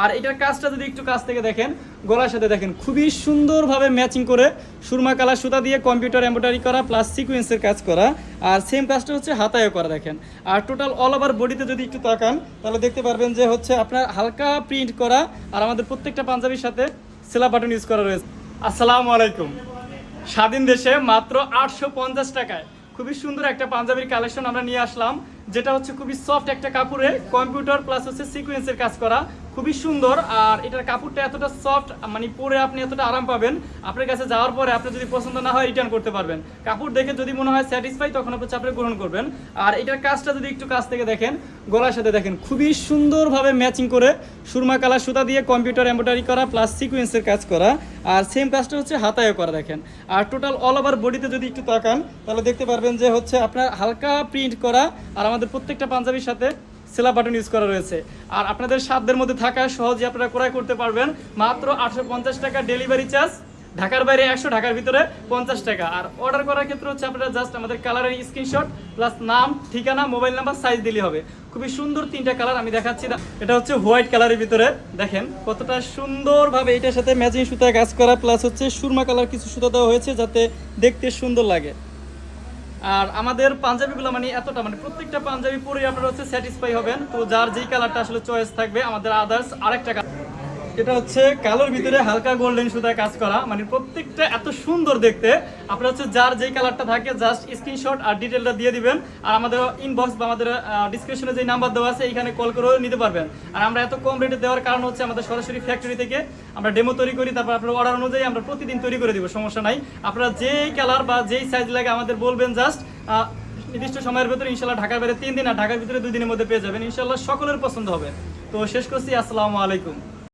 আর এটার কাজটা যদি একটু কাছ থেকে দেখেন, গলার সাথে দেখেন, খুবই সুন্দরভাবে ম্যাচিং করে সুরমা কালার সুতা দিয়ে কম্পিউটার এম্ব্রয়ডারি করা প্লাস সিকুয়েন্সের কাজ করা। আর সেম কাজটা হচ্ছে হাতায়ও করা, দেখেন। আর টোটাল অল ওভার বডিতে যদি একটু তাকান, তাহলে দেখতে পারবেন যে হচ্ছে আপনার হালকা প্রিন্ট করা আর আমাদের প্রত্যেকটা পাঞ্জাবির সাথে সেলা বাটন ইউজ করা রয়েছে। আসসালামু আলাইকুম। স্বাধীন দেশে মাত্র আটশো পঞ্চাশ টাকায় খুবই সুন্দর একটা পাঞ্জাবির কালেকশন আমরা নিয়ে আসলাম, যেটা হচ্ছে খুবই সফট একটা কাপড়ে কম্পিউটার প্লাস হচ্ছে সিকুয়েন্সের কাজ করা। খুবই সুন্দর, আর এটার কাপড়টা এতটা সফট মানে পরে আপনি এতটা আরাম পাবেন। আপনার কাছে যাওয়ার পরে আপনি যদি পছন্দ না হয় রিটার্ন করতে পারবেন। কাপড় দেখে যদি মনে হয় স্যাটিসফাই তখন আপনি চাপড়ে গ্রহণ করবেন। আর এটার কাজটা যদি একটু কাছ থেকে দেখেন, গলার সাথে দেখেন, খুবই সুন্দরভাবে ম্যাচিং করে সুরমা কালার সুতা দিয়ে কম্পিউটার এম্ব্রয়ডারি করা প্লাস সিকুয়েন্সের কাজ করা। আর সেম কাজটা হচ্ছে হাতায়ও করা, দেখেন। আর টোটাল অল ওভার বডিতে যদি একটু তাকান, তাহলে দেখতে পারবেন যে হচ্ছে আপনার হালকা প্রিন্ট করা, আর আমাদের প্রত্যেকটা পাঞ্জাবির সাথে সেলা বাটন ইউজ করা রয়েছে। আর আপনাদের সাধ্যের মধ্যে থাকা সহজে আপনারা ক্রয় করতে পারবেন। মাত্র আটশো পঞ্চাশ টাকা ডেলিভারি চার্জ ঢাকার বাইরে একশো, ঢাকার ভিতরে পঞ্চাশ টাকা। আর অর্ডার করার ক্ষেত্রে হচ্ছে আপনারা জাস্ট আমাদের কালারের স্ক্রিনশট প্লাস নাম, ঠিকানা মোবাইল নাম্বার সাইজ দিলে হবে। খুবই সুন্দর তিনটা কালার আমি দেখাচ্ছি। এটা হচ্ছে হোয়াইট কালারের ভিতরে। দেখেন কতটা সুন্দরভাবে এটার সাথে ম্যাচিং সুতায় কাজ করা প্লাস হচ্ছে সুরমা কালার কিছু সুতা দেওয়া হয়েছে যাতে দেখতে সুন্দর লাগে। আর আমাদের পাঞ্জাবি গুলো মানে এতটা মানে প্রত্যেকটা পাঞ্জাবি পরে আপনারা হচ্ছে স্যাটিসফাই হবেন। তো যার যেই কালারটা আসলে চয়েস থাকবে, আমাদের আদার্স আরেকটা কালার এটা হচ্ছে কালোর ভিতরে হালকা গোল্ডেন সুতায় কাজ করা। মানে প্রত্যেকটা এত সুন্দর দেখতে। আপনারা হচ্ছে যার যেই কালারটা থাকে জাস্ট স্ক্রিনশট আর ডিটেলটা দিয়ে দিবেন। আর আমাদের ইনবক্স বা আমাদের ডিসক্রিপশনে যে নাম্বার দেওয়া আছে এখানে কল করেও নিতে পারবেন। আর আমরা এত কম রেটে দেওয়ার কারণ হচ্ছে আমাদের সরাসরি ফ্যাক্টরি থেকে আমরা ডেমো তৈরি করি, তারপর আপনার অর্ডার অনুযায়ী আমরা প্রতিদিন তৈরি করে দিব, সমস্যা নাই। আপনারা যেই কালার বা যেই সাইজ লাগে আমাদের বলবেন জাস্ট নির্দিষ্ট সময়ের ভিতরে ইনশাল্লাহ ঢাকার বাইরে তিন দিন আর ঢাকার ভিতরে দুই দিনের মধ্যে পেয়ে যাবেন। ইনশাল্লাহ সকলের পছন্দ হবে। তো শেষ করছি, আসসালামু আলাইকুম।